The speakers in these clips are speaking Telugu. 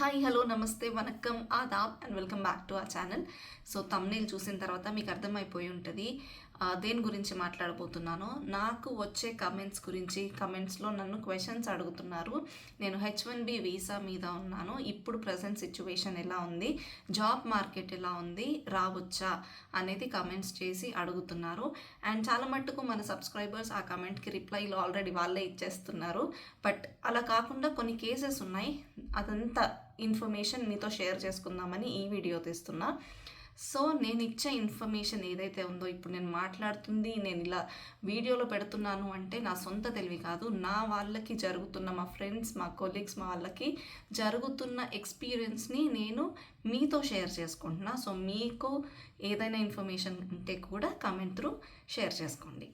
హాయ్ హలో నమస్తే వనక్కం ఆదాబ్ అండ్ వెల్కమ్ బ్యాక్ టు ఆ ఛానల్ సో తమ్నేల్ చూసిన తర్వాత మీకు అర్థమైపోయి ఉంటుంది. దేని గురించి మాట్లాడబోతున్నాను? నాకు వచ్చే కమెంట్స్ గురించి కమెంట్స్లో నన్ను క్వశ్చన్స్ అడుగుతున్నారు. నేను హెచ్ వన్ బి వీసా మీద ఉన్నాను. ఇప్పుడు ప్రజెంట్ సిచ్యువేషన్ ఎలా ఉంది? జాబ్ మార్కెట్ ఎలా ఉంది? రావచ్చా? అనేది కమెంట్స్ చేసి అడుగుతున్నారు. అండ్ చాలా మట్టుకు మన సబ్స్క్రైబర్స్ ఆ కమెంట్కి రిప్లైలు ఆల్రెడీ వాళ్ళే ఇచ్చేస్తున్నారు. బట్ అలా కాకుండా కొన్ని కేసెస్ ఉన్నాయి. అదంతా ఇన్ఫర్మేషన్ మీతో షేర్ చేసుకుందామని ఈ వీడియో తీస్తున్నా. సో నేను ఇచ్చే ఇన్ఫర్మేషన్ ఏదైతే ఉందో ఇప్పుడు నేను మాట్లాడుతుంది నేను ఇలా వీడియోలో పెడుతున్నాను అంటే నా సొంత తెలివి కాదు. నా వాళ్ళకి జరుగుతున్న మా ఫ్రెండ్స్ మా కొలీగ్స్ మా వాళ్ళకి జరుగుతున్న ఎక్స్పీరియన్స్ని నేను మీతో షేర్ చేసుకుంటున్నా. సో మీకు ఏదైనా ఇన్ఫర్మేషన్ ఉంటే కూడా కమెంట్ త్రూ షేర్ చేసుకోండి.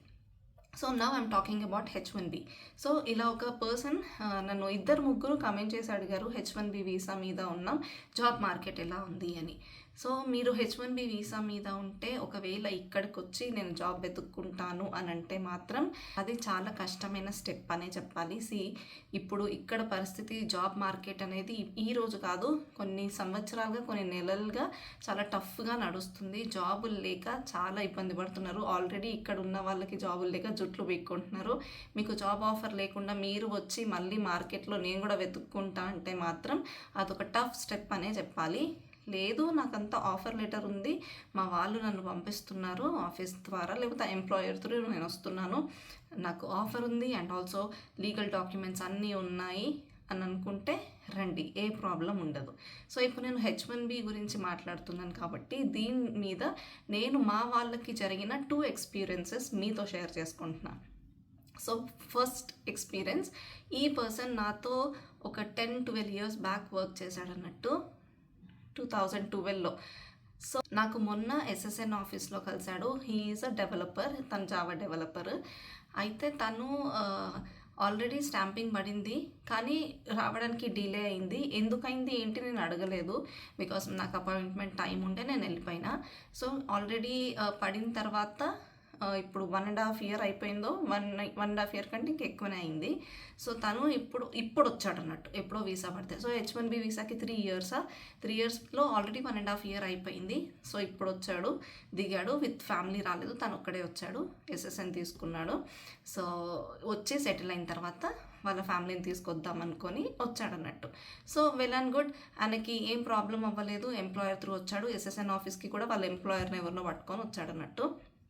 So now I'm talking about H one B so ఇలా ఒక పర్సన్ నన్ను ఇద్దరు ముగ్గురు కమెంట్ చేసి అడిగారు హెచ్ వన్ బి వీసా మీద ఉన్నాం జాబ్ మార్కెట్ ఎలా ఉంది అని. సో మీరు హెచ్ వన్ బి వీసా మీద ఉంటే ఒకవేళ ఇక్కడికి వచ్చి నేను జాబ్ వెతుక్కుంటాను అని అంటే మాత్రం అది చాలా కష్టమైన స్టెప్ అనే చెప్పాలి. సి ఇప్పుడు ఇక్కడ పరిస్థితి జాబ్ మార్కెట్ అనేది ఈ రోజు కాదు కొన్ని సంవత్సరాలుగా కొన్ని నెలలుగా చాలా టఫ్గా నడుస్తుంది. జాబులు లేక చాలా ఇబ్బంది పడుతున్నారు. ఆల్రెడీ ఇక్కడ ఉన్న వాళ్ళకి జాబులు లేక జుట్లు పీక్కుంటున్నారు. మీకు జాబ్ ఆఫర్ లేకుండా మీరు వచ్చి మళ్ళీ మార్కెట్లో నేను కూడా వెతుక్కుంటా అంటే మాత్రం అదొక టఫ్ స్టెప్ అనే చెప్పాలి. లేదు నాకంత ఆఫర్ లెటర్ ఉంది. మా వాళ్ళు నన్ను పంపిస్తున్నారు ఆఫీస్ ద్వారా లేకపోతే ఎంప్లాయర్ త్రూ నేను వస్తున్నాను. నాకు ఆఫర్ ఉంది అండ్ ఆల్సో లీగల్ డాక్యుమెంట్స్ అన్నీ ఉన్నాయి అని అనుకుంటే రండి ఏ ప్రాబ్లం ఉండదు. సో ఇప్పుడు నేను హెచ్ వన్ బి గురించి మాట్లాడుతున్నాను కాబట్టి దీని మీద నేను మా వాళ్ళకి జరిగిన టూ ఎక్స్పీరియన్సెస్ మీతో షేర్ చేసుకుంటున్నాను. సో ఫస్ట్ ఎక్స్పీరియన్స్ ఈ పర్సన్ నాతో ఒక ten twelve years back work చేశాడన్నట్టు two thousand ట్వెల్వ్లో. సో నాకు మొన్న ఎస్ఎస్ఎన్ ఆఫీస్లో కలిశాడు. హీఈస్ అ డెవలపర్ తను జావా డెవలపర్ అయితే తను ఆల్రెడీ స్టాంపింగ్ పడింది. కానీ రావడానికి డిలే అయింది. ఎందుకైంది ఏంటి నేను అడగలేదు. బికాస్ నాకు అపాయింట్మెంట్ టైం ఉంటే నేను వెళ్ళిపోయినా. సో ఆల్రెడీ పడిన తర్వాత ఇప్పుడు వన్ అండ్ హాఫ్ ఇయర్ అయిపోయిందో one one and half year కంటే ఇంకా ఎక్కువనే అయింది. సో తను ఇప్పుడు ఇప్పుడు వచ్చాడు అన్నట్టు ఎప్పుడో వీసా పడితే. సో హెచ్ వన్ బి వీసాకి త్రీ ఇయర్సా త్రీ ఇయర్స్లో already one and half year అయిపోయింది. సో ఇప్పుడు వచ్చాడు దిగాడు విత్ ఫ్యామిలీ రాలేదు తను ఒక్కడే వచ్చాడు ఎస్ఎస్ఎన్ తీసుకున్నాడు. సో వచ్చి సెటిల్ అయిన తర్వాత వాళ్ళ ఫ్యామిలీని తీసుకొద్దాం అనుకొని వచ్చాడు అన్నట్టు. సో వెల్ అండ్ గుడ్ ఆయనకి ఏం ప్రాబ్లం అవ్వలేదు ఎంప్లాయర్ త్రూ వచ్చాడు ఎస్ఎస్ఎన్ ఆఫీస్కి కూడా వాళ్ళ ఎంప్లాయర్ని ఎవరినో పట్టుకొని వచ్చాడు అన్నట్టు.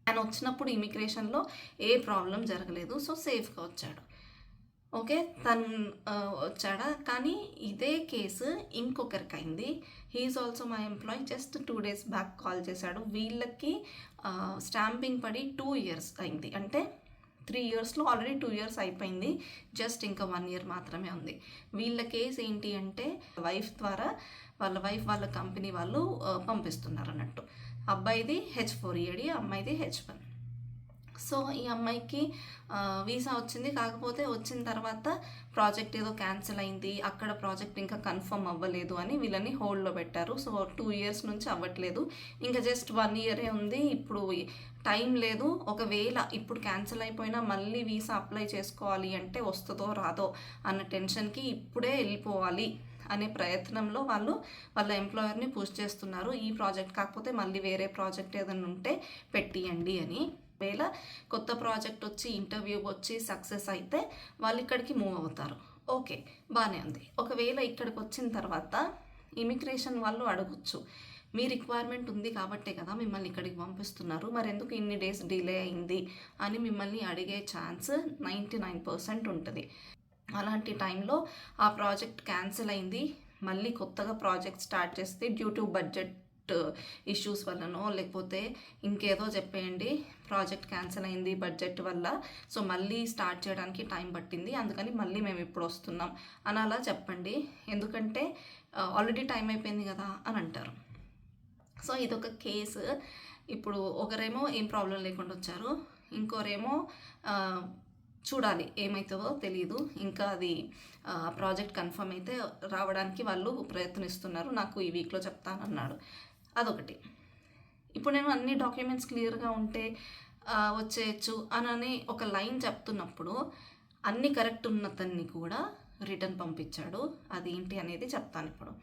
ఆయన వచ్చినప్పుడు ఇమిగ్రేషన్లో ఏ ప్రాబ్లం జరగలేదు. సో సేఫ్గా వచ్చాడు. ఓకే? తను వచ్చాడా? కానీ ఇదే కేసు ఇంకొకరికి అయింది he's also my employee. Just two days back call చేశాడు. వీళ్ళకి స్టాంపింగ్ పడి టూ ఇయర్స్ అయింది. అంటే త్రీ ఇయర్స్లో ఆల్రెడీ టూ ఇయర్స్ అయిపోయింది. జస్ట్ ఇంకా వన్ ఇయర్ మాత్రమే ఉంది. వీళ్ళ కేసు ఏంటి అంటే వైఫ్ ద్వారా వాళ్ళ వైఫ్ వాళ్ళ కంపెనీ వాళ్ళు పంపిస్తున్నారు అన్నట్టు. అబ్బాయిది హెచ్ ఫోర్ ఇయడి అమ్మాయిది హెచ్ వన్. సో ఈ అమ్మాయికి వీసా వచ్చింది. కాకపోతే వచ్చిన తర్వాత ప్రాజెక్ట్ ఏదో క్యాన్సిల్ అయింది. అక్కడ ప్రాజెక్ట్ ఇంకా కన్ఫర్మ్ అవ్వలేదు అని వీళ్ళని హోల్డ్లో పెట్టారు. సో టూ ఇయర్స్ నుంచి అవ్వట్లేదు. ఇంకా జస్ట్ వన్ ఇయరే ఉంది. ఇప్పుడు టైం లేదు. ఒకవేళ ఇప్పుడు క్యాన్సిల్ అయిపోయినా మళ్ళీ వీసా అప్లై చేసుకోవాలి అంటే వస్తుందో రాదో అన్న టెన్షన్కి ఇప్పుడే వెళ్ళిపోవాలి. అనే ప్రయత్నంలో వాళ్ళు వాళ్ళ ఎంప్లాయర్ని పుష్ చేస్తున్నారు. ఈ ప్రాజెక్ట్ కాకపోతే మళ్ళీ వేరే ప్రాజెక్ట్ ఏదైనా ఉంటే పెట్టియండి అని. ఒకవేళ కొత్త ప్రాజెక్ట్ వచ్చి ఇంటర్వ్యూ వచ్చి సక్సెస్ అయితే వాళ్ళు ఇక్కడికి మూవ్ అవుతారు. ఓకే బాగానే ఉంది. ఒకవేళ ఇక్కడికి వచ్చిన తర్వాత ఇమిగ్రేషన్ వాళ్ళు అడగచ్చు. మీ రిక్వైర్మెంట్ ఉంది కాబట్టే కదా మిమ్మల్ని ఇక్కడికి పంపిస్తున్నారు. మరి ఎందుకు ఇన్ని డేస్ డిలే అయింది? అని మిమ్మల్ని అడిగే ఛాన్స్ నైంటీ నైన్ పర్సెంట్ ఉంటుంది. అలాంటి టైంలో ఆ ప్రాజెక్ట్ క్యాన్సిల్ అయింది. మళ్ళీ కొత్తగా ప్రాజెక్ట్ స్టార్ట్ చేస్తే డ్యూ టు బడ్జెట్ ఇష్యూస్ వల్లనో లేకపోతే ఇంకేదో చెప్పేయండి. ప్రాజెక్ట్ క్యాన్సిల్ అయింది బడ్జెట్ వల్ల. సో మళ్ళీ స్టార్ట్ చేయడానికి టైం పట్టింది. అందుకని మళ్ళీ మేము ఇప్పుడు వస్తున్నాం అని అలా చెప్పండి. ఎందుకంటే ఆల్రెడీ టైం అయిపోయింది కదా అని అంటారు. సో ఇదొక కేసు. ఇప్పుడు ఒకరేమో ఏం ప్రాబ్లం లేకుండా వచ్చారు. ఇంకోరేమో చూడాలి ఏమవుతుందో తెలియదు ఇంకా అది ప్రాజెక్ట్ కన్ఫర్మ్ అయితే రావడానికి వాళ్ళు ప్రయత్నిస్తున్నారు. నాకు ఈ వీక్లో చెప్తానన్నాడు. అదొకటి. ఇప్పుడు నేను అన్ని డాక్యుమెంట్స్ క్లియర్గా ఉంటే వచ్చేయచ్చు అని ఒక లైన్ చెప్తున్నప్పుడు అన్ని కరెక్ట్ ఉన్నతన్ని కూడా రిటర్న్ పంపించాడు. అది ఏంటి అనేది చెప్తాను ఇప్పుడు.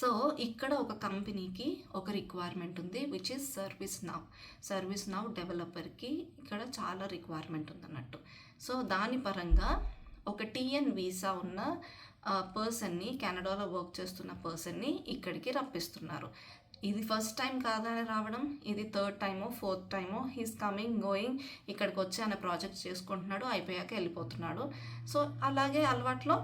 సో ఇక్కడ ఒక కంపెనీకి ఒక రిక్వైర్మెంట్ ఉంది which is ServiceNow ServiceNow డెవలపర్కి ఇక్కడ చాలా రిక్వైర్మెంట్ ఉంది అన్నట్టు సో దాని పరంగా ఒక టీఎన్ వీసా ఉన్న పర్సన్ని కెనడాలో వర్క్ చేస్తున్న పర్సన్ని ఇక్కడికి రప్పిస్తున్నారు. ఇది ఫస్ట్ టైం కాదని రావడం ఇది థర్డ్ టైమో ఫోర్త్ టైమో హీస్ కమింగ్ గోయింగ్ ఇక్కడికి వచ్చి ఆయన ప్రాజెక్ట్ చేసుకుంటున్నాడు అయిపోయాక వెళ్ళిపోతున్నాడు. సో అలాగే అలవాట్లో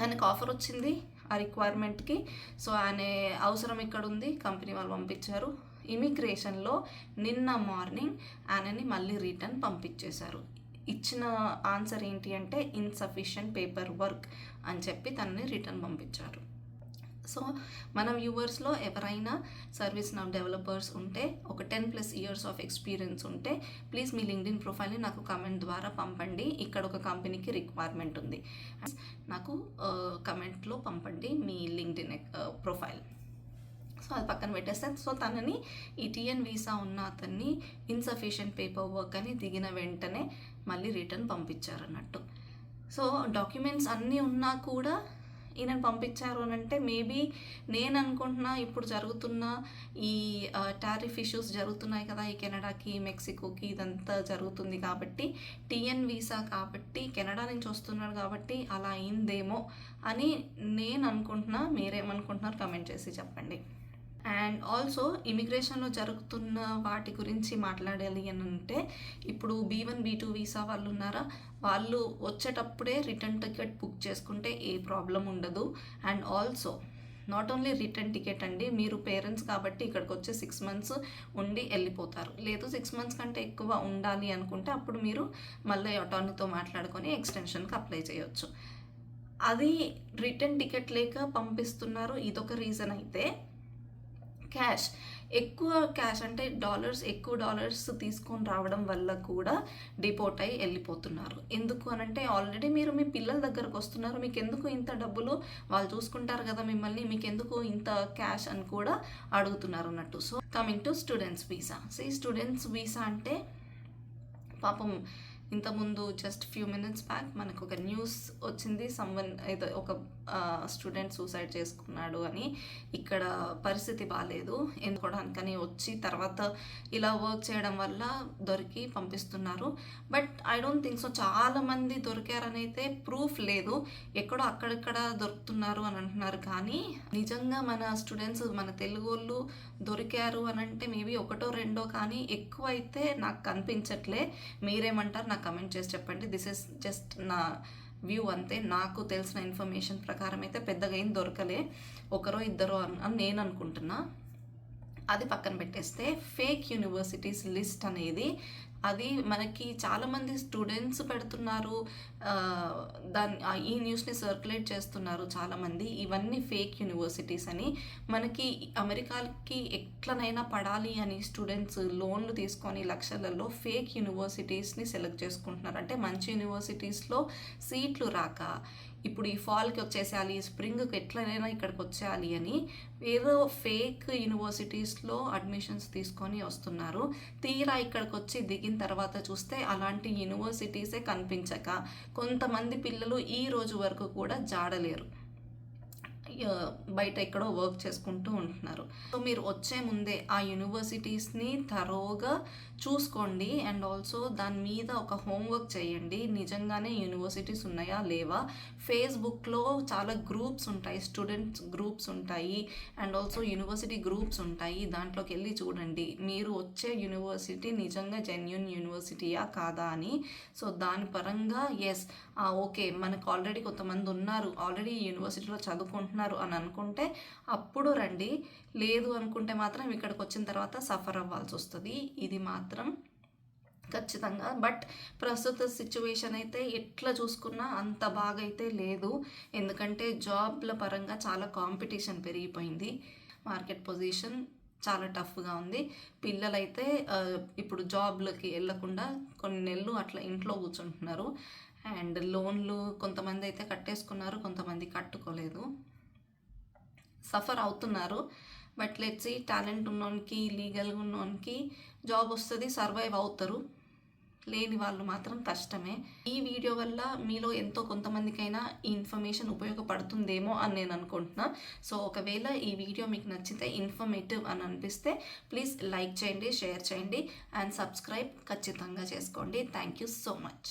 ఆయనకు ఆఫర్ వచ్చింది. ఆ రిక్వైర్మెంట్కి సో ఆయన అవసరం ఇక్కడ ఉంది కంపెనీ వాళ్ళు పంపించారు. ఇమిగ్రేషన్లో నిన్న మార్నింగ్ ఆయనని మళ్ళీ రిటర్న్ పంపించేశారు. ఇచ్చిన ఆన్సర్ ఏంటి అంటే ఇన్సఫిషియంట్ పేపర్ వర్క్ అని చెప్పి తనని రిటర్న్ పంపించారు. సో మన వ్యూవర్స్లో ఎవరైనా సర్వీస్ నా డెవలపర్స్ ఉంటే ఒక ten plus years of experience ఉంటే ప్లీజ్ మీ లింక్డ్ఇన్ ప్రొఫైల్ని నాకు కమెంట్ ద్వారా పంపండి. ఇక్కడ ఒక కంపెనీకి రిక్వైర్మెంట్ ఉంది. నాకు కమెంట్లో పంపండి మీ లింక్డ్ఇన్ ప్రొఫైల్. సో అది పక్కన పెట్టేస్తే సో తనని ఈ టీఎన్ వీసా ఉన్న అతన్ని ఇన్సఫిషియెంట్ పేపర్ వర్క్ అని దిగిన వెంటనే మళ్ళీ రిటర్న్ పంపించారు అన్నట్టు సో డాక్యుమెంట్స్ అన్నీ ఉన్నా కూడా ఈయనను పంపించారు అని అంటే మేబీ నేను అనుకుంటున్నా ఇప్పుడు జరుగుతున్న ఈ టారిఫ్ ఇష్యూస్ జరుగుతున్నాయి కదా ఈ కెనడాకి మెక్సికోకి ఇదంతా జరుగుతుంది కాబట్టి టీఎన్ వీసా కాబట్టి కెనడా నుంచి వస్తున్నాడు కాబట్టి అలా అయిందేమో అని నేను అనుకుంటున్నా మీరేమనుకుంటున్నారు కమెంట్ చేసి చెప్పండి. అండ్ ఆల్సో ఇమిగ్రేషన్లో జరుగుతున్న వాటి గురించి మాట్లాడాలి అని అంటే ఇప్పుడు B one B two visa వాళ్ళు ఉన్నారా? వాళ్ళు వచ్చేటప్పుడే రిటర్న్ టికెట్ బుక్ చేసుకుంటే ఏ ప్రాబ్లం ఉండదు. And also not only return ticket అండి మీరు పేరెంట్స్ కాబట్టి ఇక్కడికి వచ్చి సిక్స్ మంత్స్ ఉండి వెళ్ళిపోతారు. లేదు సిక్స్ మంత్స్ కంటే ఎక్కువ ఉండాలి అనుకుంటే అప్పుడు మీరు మళ్ళీ అటార్నీతో మాట్లాడుకొని ఎక్స్టెన్షన్కి అప్లై చేయొచ్చు. అది రిటర్న్ టికెట్ లేక పంపిస్తున్నారు ఇదొక రీజన్ అయితే. క్యాష్. ఎక్కువ క్యాష్ అంటే డాలర్స్ ఎక్కువ డాలర్స్ తీసుకొని రావడం వల్ల కూడా డిపోర్ట్ అయ్యి వెళ్ళిపోతున్నారు. ఎందుకు అని అంటే ఆల్రెడీ మీరు మీ పిల్లల దగ్గరకు వస్తున్నారు. మీకు ఎందుకు ఇంత డబ్బులు? వాళ్ళు చూసుకుంటారు కదా మిమ్మల్ని. మీకు ఎందుకు ఇంత క్యాష్ అని కూడా అడుగుతున్నారు అన్నట్టు. So coming to students visa so ఈ స్టూడెంట్స్ వీసా అంటే పాపం ఇంతకుముందు జస్ట్ ఫ్యూ మినిట్స్ బ్యాక్ మనకు ఒక న్యూస్ వచ్చింది. సమ్వన్ ఏదో ఒక స్టూడెంట్ సూసైడ్ చేసుకున్నాడు అని ఇక్కడ పరిస్థితి బాగాలేదు ఎందుకోవడానికని వచ్చి తర్వాత ఇలా వర్క్ చేయడం వల్ల దొరికి పంపిస్తున్నారు. But I don't think so చాలామంది దొరికారని అయితే ప్రూఫ్ లేదు. ఎక్కడో అక్కడక్కడ దొరుకుతున్నారు అని అంటున్నారు. కానీ నిజంగా మన స్టూడెంట్స్ మన తెలుగు వాళ్ళు దొరికారు అని అంటే మేబీ ఒకటో రెండో కానీ ఎక్కువ అయితే నాకు కనిపించట్లే. మీరేమంటారు? నాకు కమెంట్ చేసి చెప్పండి. దిస్ ఇస్ జస్ట్ నా వ్యూ అంతే. నాకు తెలిసిన ఇన్ఫర్మేషన్ ప్రకారం అయితే పెద్దగా ఏం దొరకలే. ఒకరో ఇద్దరో అని నేను అనుకుంటున్నా. అది పక్కన పెట్టేస్తే ఫేక్ యూనివర్సిటీస్ లిస్ట్ అనేది అది మనకి చాలామంది స్టూడెంట్స్ పెడుతున్నారు. దాని ఈ న్యూస్ని సర్క్యులేట్ చేస్తున్నారు చాలామంది ఇవన్నీ ఫేక్ యూనివర్సిటీస్ అని. మనకి అమెరికాకి ఎట్లనైనా పడాలి అని స్టూడెంట్స్ లోన్లు తీసుకొని లక్షలలో ఫేక్ యూనివర్సిటీస్ని సెలెక్ట్ చేసుకుంటున్నారు. అంటే మంచి యూనివర్సిటీస్లో సీట్లు రాక ఇప్పుడు ఈ ఫాల్కి వచ్చేసేయాలి ఈ స్ప్రింగ్కి ఎట్లనైనా ఇక్కడికి వచ్చేయాలి అని ఏదో ఫేక్ యూనివర్సిటీస్లో అడ్మిషన్స్ తీసుకొని వస్తున్నారు. తీరా ఇక్కడికి వచ్చి దిగిన తర్వాత చూస్తే అలాంటి యూనివర్సిటీసే కనిపించక కొంతమంది పిల్లలు ఈ రోజు వరకు కూడా జాడలేరు. బయట ఎక్కడో వర్క్ చేసుకుంటూ ఉంటున్నారు. సో మీరు వచ్చే ముందే ఆ యూనివర్సిటీస్ని తరోగా చూసుకోండి అండ్ ఆల్సో దాని మీద ఒక హోంవర్క్ చేయండి. నిజంగానే యూనివర్సిటీస్ ఉన్నాయా లేవా? ఫేస్బుక్లో చాలా గ్రూప్స్ ఉంటాయి. స్టూడెంట్స్ గ్రూప్స్ ఉంటాయి అండ్ ఆల్సో యూనివర్సిటీ గ్రూప్స్ ఉంటాయి. దాంట్లోకి వెళ్ళి చూడండి. మీరు వచ్చే యూనివర్సిటీ నిజంగా జెన్యున్ యూనివర్సిటీయా కాదా అని. సో దాని పరంగా ఎస్ ఓకే మనకు ఆల్రెడీ కొంతమంది ఉన్నారు. ఆల్రెడీ యూనివర్సిటీలో చదువుకుంటున్నారు. అని అనుకుంటే అప్పుడు రండి. లేదు అనుకుంటే మాత్రం ఇక్కడికి వచ్చిన తర్వాత సఫర్ అవ్వాల్సి వస్తుంది. ఇది మాత్రం ఖచ్చితంగా. బట్ ప్రస్తుత సిచ్యువేషన్ అయితే ఎట్లా చూసుకున్నా అంత బాగా అయితే లేదు. ఎందుకంటే జాబ్ల పరంగా చాలా కాంపిటీషన్ పెరిగిపోయింది. మార్కెట్ పొజిషన్ చాలా టఫ్గా ఉంది. పిల్లలైతే ఇప్పుడు జాబ్లకి వెళ్ళకుండా కొన్ని నెలలు అట్లా ఇంట్లో కూర్చుంటున్నారు. అండ్ లోన్లు కొంతమంది అయితే కట్టేసుకున్నారు కొంతమంది కట్టుకోలేదు. సఫర్ అవుతున్నారు. బట్ లెట్స్ టాలెంట్ ఉన్నోనికి లీగల్గా ఉన్నోనికి జాబ్ వస్తుంది సర్వైవ్ అవుతారు. లేని వాళ్ళు మాత్రం కష్టమే. ఈ వీడియో వల్ల మీలో ఎంతో కొంతమందికైనా ఈ ఇన్ఫర్మేషన్ ఉపయోగపడుతుందేమో అని నేను అనుకుంటున్నా. సో ఒకవేళ ఈ వీడియో మీకు నచ్చితే ఇన్ఫర్మేటివ్ అని అనిపిస్తే ప్లీజ్ లైక్ చేయండి షేర్ చేయండి అండ్ సబ్స్క్రైబ్ ఖచ్చితంగా చేసుకోండి. Thank you so much